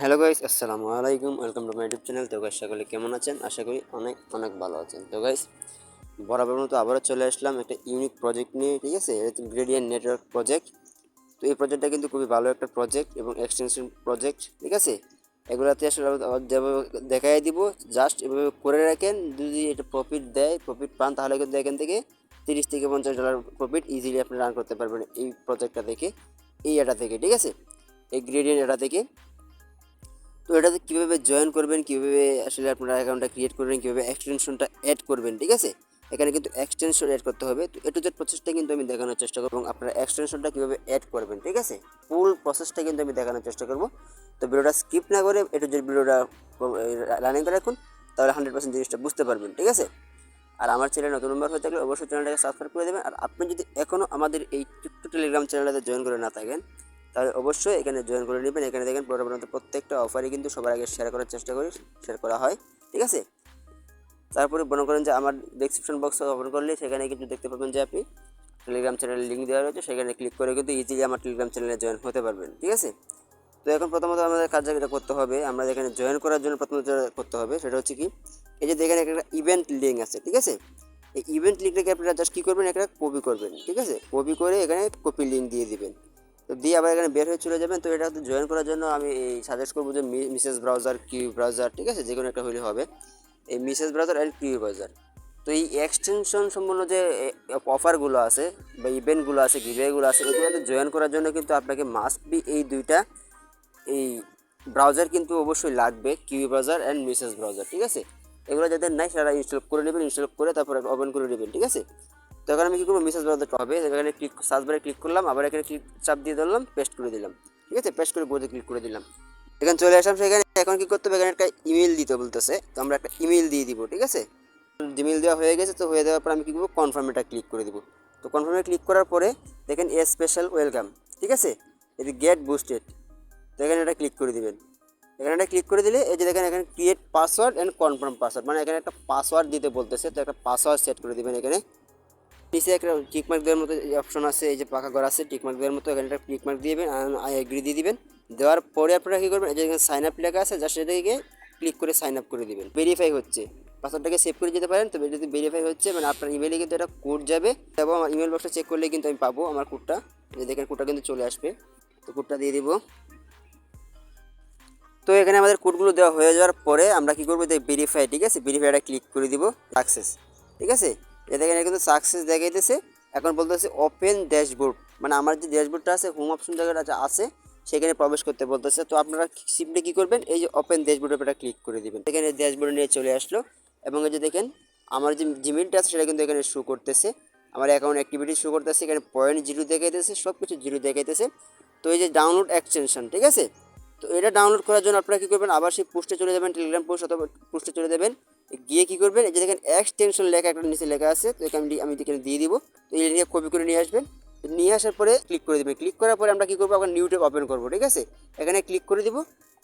Hello guys, আসসালামু আলাইকুম, welcome to my YouTube channel. তো গাইস, সকলে কেমন আছেন? আশা করি অনেক অনেক ভালো আছেন। তো গাইস, বরাবর মতো আবারও চলে আসলাম একটা ইউনিক প্রজেক্ট নিয়ে, ঠিক আছে? এটা গ্রেডিয়েন্ট নেটওয়ার্ক প্রজেক্ট তো এই প্রজেক্টটা কিন্তু খুবই ভালো একটা প্রজেক্ট এবং এক্সটেনশন প্রজেক্ট ঠিক আছে? এগুলোতে আসলে যেভাবে দেখাই দিব জাস্ট এভাবে করে রাখেন। যদি এটা প্রফিট দেয় প্রফিট পান, তাহলে কিন্তু এখান থেকে তিরিশ থেকে পঞ্চাশ ডলার প্রফিট ইজিলি আপনি রান করতে পারবেন এই প্রজেক্টটা থেকে, এই এটা থেকে, ঠিক আছে? এই গ্রেডিয়েন্ট এটা থেকে। তো এটাতে কীভাবে জয়েন করবেন, কীভাবে আসলে আপনারা অ্যাকাউন্টটা ক্রিয়েট করবেন, কীভাবে এক্সটেনশনটা অ্যাড করবেন, ঠিক আছে? এখানে কিন্তু এক্সটেনশন অ্যাড করতে হবে। তো এটু জেড প্রসেসটা কিন্তু আমি দেখানোর চেষ্টা করব এবং আপনারা এক্সটেনশনটা কীভাবে অ্যাড করবেন, ঠিক আছে? ফুল প্রসেসটা কিন্তু আমি দেখানোর চেষ্টা করব। তো ভিডিওটা স্কিপ না করে এটু জেড ভিডিওটা রানিং করে রাখুন, তাহলে হান্ড্রেড পার্সেন্ট জিনিসটা বুঝতে পারবেন, ঠিক আছে? আর আমার চ্যানেল নতুন নম্বর হয়ে থাকলে অবশ্যই চ্যানেলটাকে সাবস্ক্রাইব করে দেবেন। আর আপনি যদি এখনও আমাদের এই টেলিগ্রাম চ্যানেলটাতে জয়েন করে না থাকেন তাহলে অবশ্যই এখানে জয়েন করে নেবেন। এখানে দেখেন প্রধানত প্রত্যেকটা অফারই কিন্তু সবার আগে শেয়ার করার চেষ্টা করি শেয়ার করা হয়, ঠিক আছে? তারপরে মনে করেন যে আমার ডেসক্রিপশন বক্স ওপেন করলে সেখানে কিন্তু দেখতে পাবেন যে আপনি টেলিগ্রাম চ্যানেলের লিঙ্ক দেওয়া রয়েছে, সেখানে ক্লিক করে কিন্তু ইজিলি আমার টেলিগ্রাম চ্যানেলে জয়েন হতে পারবেন, ঠিক আছে? তো এখন প্রথমত আমাদের কাজ যেটা করতে হবে, আমরা এখানে জয়েন করার জন্য প্রথমত যেটা করতে হবে সেটা হচ্ছে কি, এই যে দেখেন একটা ইভেন্ট লিঙ্ক আছে, ঠিক আছে? এই ইভেন্ট লিঙ্কটাকে আপনারা জাস্ট কী করবেন, একটা কপি করবেন, ঠিক আছে? কপি করে এখানে কপি লিঙ্ক দিয়ে দিবেন। তো দিয়ে আবার এখানে বের হয়ে চলে যাবেন। তো এটা জয়েন করার জন্য আমি সাজেস্ট করব যে মিসেস ব্রাউজার কিউ ব্রাউজার ঠিক আছে? যে কোনো একটা হলে হবে। এই Mises browser and Kiwi browser তো এই এক্সটেনশন সম্পূর্ণ যে অফারগুলো আছে বা ইভেন্টগুলো আছে গিভেগুলো আছে এগুলোতে জয়েন করার জন্য কিন্তু আপনাকে মাস্ট বি এই দুইটা, এই ব্রাউজার কিন্তু অবশ্যই লাগবে Kiwi browser and Mises browser ঠিক আছে? এগুলো যাদের নাই সেটা ইনস্টল করে নেবেন ইনস্টল করে তারপর ওপেন করে নেবেন, ঠিক আছে? তো এখানে আমি কী করব? মেসেজ ব্রাউজারটা হবে এখানে ক্লিক সার্চ বারে ক্লিক করলাম, আবার এখানে ক্লিক চাপ দিয়ে ধরলাম পেস্ট করে দিলাম। ঠিক আছে? পেস্ট করে বোর্ডে ক্লিক করে দিলাম। এখানে চলে আসলাম সেখানে। এখন কী করতে হবে? এখানে একটা ইমেল দিতে বলতেছে। তো আমরা একটা ইমেল দিয়ে দিব, ঠিক আছে? জিমেল দেওয়া হয়ে গেছে। তো হয়ে দেওয়ার পর আমি কী করব? কনফার্মেটা ক্লিক করে দিব। তো কনফার্মে ক্লিক করার পরে দেখেন এ স্পেশাল ওয়েলকাম ঠিক আছে? এটি গেট বুস্টেড তো এখানে এটা ক্লিক করে দিবেন। এখানে একটা ক্লিক করে দিলে এই যে দেখেন, এখানে create password and confirm password মানে এখানে একটা পাসওয়ার্ড দিতে বলতেছে। তো একটা পাসওয়ার্ড সেট করে দিবেন এখানে। নিচে একটা টিকমার্ক দেওয়ার মতো অপশন আছে, এই যে পাকা ঘর আছে টিকমার্ক দেওয়ার মতো এখানে একটা টিকমার্ক দিয়ে দেবেন আই এগ্রি দিয়ে দিবেন। দেওয়ার পরে আপনারা কী করবেন, এই যে এখানে সাইন আপ লেখা আছে জাস্ট এটাকে ক্লিক করে সাইন আপ করে দিবেন। ভেরিফাই হচ্ছে। পাসওয়ার্ডটাকে সেভ করে যেতে পারেন তো যদি ভেরিফাই হচ্ছে মানে আপনার ইমেলে কিন্তু একটা কোড যাবে এবং আমার ইমেল বক্সটা চেক করলে কিন্তু আমি পাবো আমার কোডটা যে দেখেন কোডটা কিন্তু চলে আসবে। তো কোডটা দিয়ে দিব। তো এখানে আমাদের কোডগুলো দেওয়া হয়ে যাওয়ার পরে আমরা কী করব যে ভেরিফাই ঠিক আছে? ভেরিফাইটা ক্লিক করে দিব সাকসেস ঠিক আছে? এ দেখেন কিন্তু সাকসেস দেখাইতেছে। এখন বলতেছে ওপেন ড্যাশবোর্ড মানে আমার যে ড্যাশবোর্ডটা আছে হোম অপশন জায়গাটা আছে, সেখানে প্রবেশ করতে বলতেছে। তো আপনারা সিম্পলি কী করবেন? এই যে ওপেন ড্যাশবোর্ডের উপরে ক্লিক করে দিবেন। এখানে ড্যাশবোর্ডে নিয়ে চলে আসলো। এবং এই যে দেখেন, আমার যে জিমেলটা আছে, সেটা কিন্তু এখানে শো করতেছে। আমার অ্যাকাউন্ট অ্যাক্টিভিটি শো করতেছে। এখানে পয়েন্ট জিরো দেখাইতেছে সব কিছু জিরো দেখাইতেছে। তো এই যে ডাউনলোড এক্সটেনশন ঠিক আছে? তো এটা ডাউনলোড করার জন্য আপনারা কী করবেন? আবার সেই পোস্টে চলে যাবেন টেলিগ্রাম পোস্ট অথবা পোস্টে চলে যাবেন। গিয়ে কী করবেন, এই যে দেখেন এক্সটেনশন লেখা একটা নিচে লেখা আছে, তো এখানে আমি এখানে দিয়ে দিব। তো এই নিয়ে কপি করে নিয়ে আসবেন। নিয়ে আসার পরে ক্লিক করে দেবেন। ক্লিক করার পরে আমরা কী করব, আবার নিউ ওপেন করব, ঠিক আছে? এখানে ক্লিক করে দিব।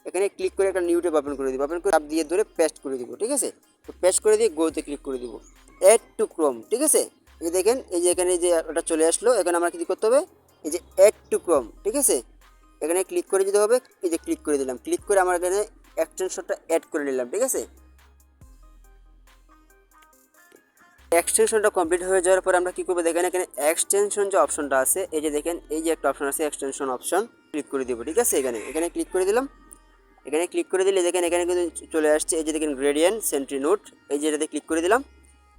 এখানে ক্লিক করে একটা নিউ ওপেন করে দিব। ওপেন করে চাপ দিয়ে ধরে পেস্ট করে দিব, ঠিক আছে? তো পেস্ট করে দিয়ে গোতে ক্লিক করে দিব। অ্যাড টু ক্রোম ঠিক আছে? এই দেখেন, এই যে এখানে যে ওটা চলে আসলো, এখানে আমরা কী করতে হবে? এই যে অ্যাড টু ক্রোম ঠিক আছে? এখানে ক্লিক করে দিতে হবে। এই যে ক্লিক করে দিলাম। ক্লিক করে আমার এখানে এক্সটেনশনটা অ্যাড করে নিলাম, ঠিক আছে? এক্সটেনশনটা কমপ্লিট হয়ে যাওয়ার পর আমরা কী করব? দেখেন এখানে এক্সটেনশন যে অপশনটা আছে, এই যে দেখেন, এই যে একটা অপশন আছে এক্সটেনশন অপশন ক্লিক করে দিব, ঠিক আছে? এখানে এখানে ক্লিক করে দিলাম। এখানে ক্লিক করে দিলে দেখেন, এখানে কিন্তু চলে আসছে, এই যে দেখেন গ্রেডিয়েন্ট সেন্ট্রি নোট এই যে এটাতে ক্লিক করে দিলাম।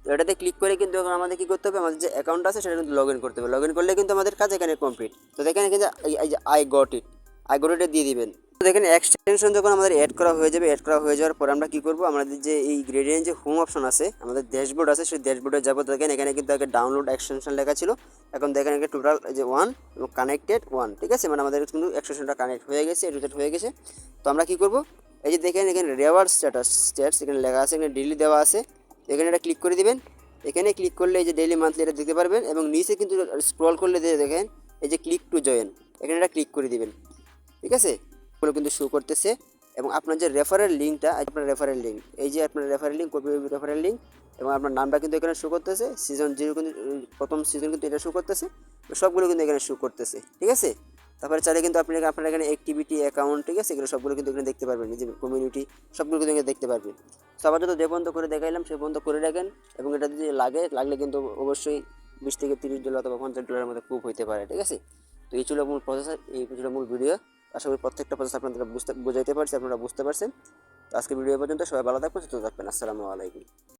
তো এটাতে ক্লিক করে কিন্তু এখন আমাদের কী করতে হবে? আমাদের যে অ্যাকাউন্ট আছে, সেটা কিন্তু লগ ইন করতে হবে। লগ ইন করলে কিন্তু আমাদের কাজ এখানে কমপ্লিট তো দেখেন এখানে এই যে I got it I got ইটে দিয়ে দিবেন। দেখেন এক্সটেনশন যখন আমাদের অ্যাড করা হয়ে যাবে অ্যাড করা হয়ে যাওয়ার পর আমরা কী করব? আমাদের যে এই গ্রেডিয়েন্ট যে হোম অপশন আছে, আমাদের ড্যাশবোর্ড আছে, সেই ড্যাশবোর্ডে যাব। দেখেন, এখানে কিন্তু আগে ডাউনলোড এক্সটেনশন লেখা ছিল। এখন দেখেন, এখানে টোটাল যে ওয়ান এবং কানেক্টেড ওয়ান ঠিক আছে? মানে আমাদের কিন্তু এক্সটেনশনটা কানেক্ট হয়ে গেছে এডুকেট হয়ে গেছে। তো আমরা কী করব? এই যে দেখেন, এখানে রেওয়ার্ড স্ট্যাটাস স্ট্যাটস এখানে লেখা আছে, এখানে ডেলি দেওয়া আছে। এখানে এটা ক্লিক করে দিবেন। এখানে ক্লিক করলে এই যে ডেইলি মান্থলি এটা দেখতে পারবেন এবং নিচে কিন্তু স্ক্রল করলে দেখেন, এই যে ক্লিক টু জয়েন এখানে এটা ক্লিক করে দিবেন। ঠিক আছে? ওগুলো কিন্তু শো করতেছে। এবং আপনার যে রেফারেল লিঙ্কটা আপনার রেফারেল লিঙ্ক এই যে আপনার referral link copy referral link এবং আপনার নামটা কিন্তু এখানে শো করতেছে সিজন জিরো কিন্তু, প্রথম সিজন কিন্তু এটা শো করতেছে সবগুলো কিন্তু এখানে শো করতেছে, ঠিক আছে? তারপরে চাইলে কিন্তু আপনি আপনার এখানে অ্যাক্টিভিটি অ্যাকাউন্ট ঠিক আছে? এগুলো সবগুলো কিন্তু এখানে দেখতে পারবেন নিজের কমিউনিটি সবগুলো কিন্তু এখানে দেখতে পারবেন। তো যত যে বন্ধ করে দেখাইলাম, সে বন্ধ করে রাখেন, এবং এটা যদি লাগে, লাগলে কিন্তু অবশ্যই বিশ থেকে তিরিশ ডলার অথবা পঞ্চাশ ডলারের মধ্যে প্রুফ হইতে পারে, ঠিক আছে? তো এই ছিল মূল প্রসেস এই ছিল মূল ভিডিও আশা করি প্রত্যেকটা প্রসেস আপনাদের বুঝতে বুঝাইতে পারছি, আপনারা বুঝতে পারছেন। আজকে ভিডিও পর্যন্ত, সবাই ভালো থাকবেন, সুস্থ থাকবেন। আসসালামু আলাইকুম।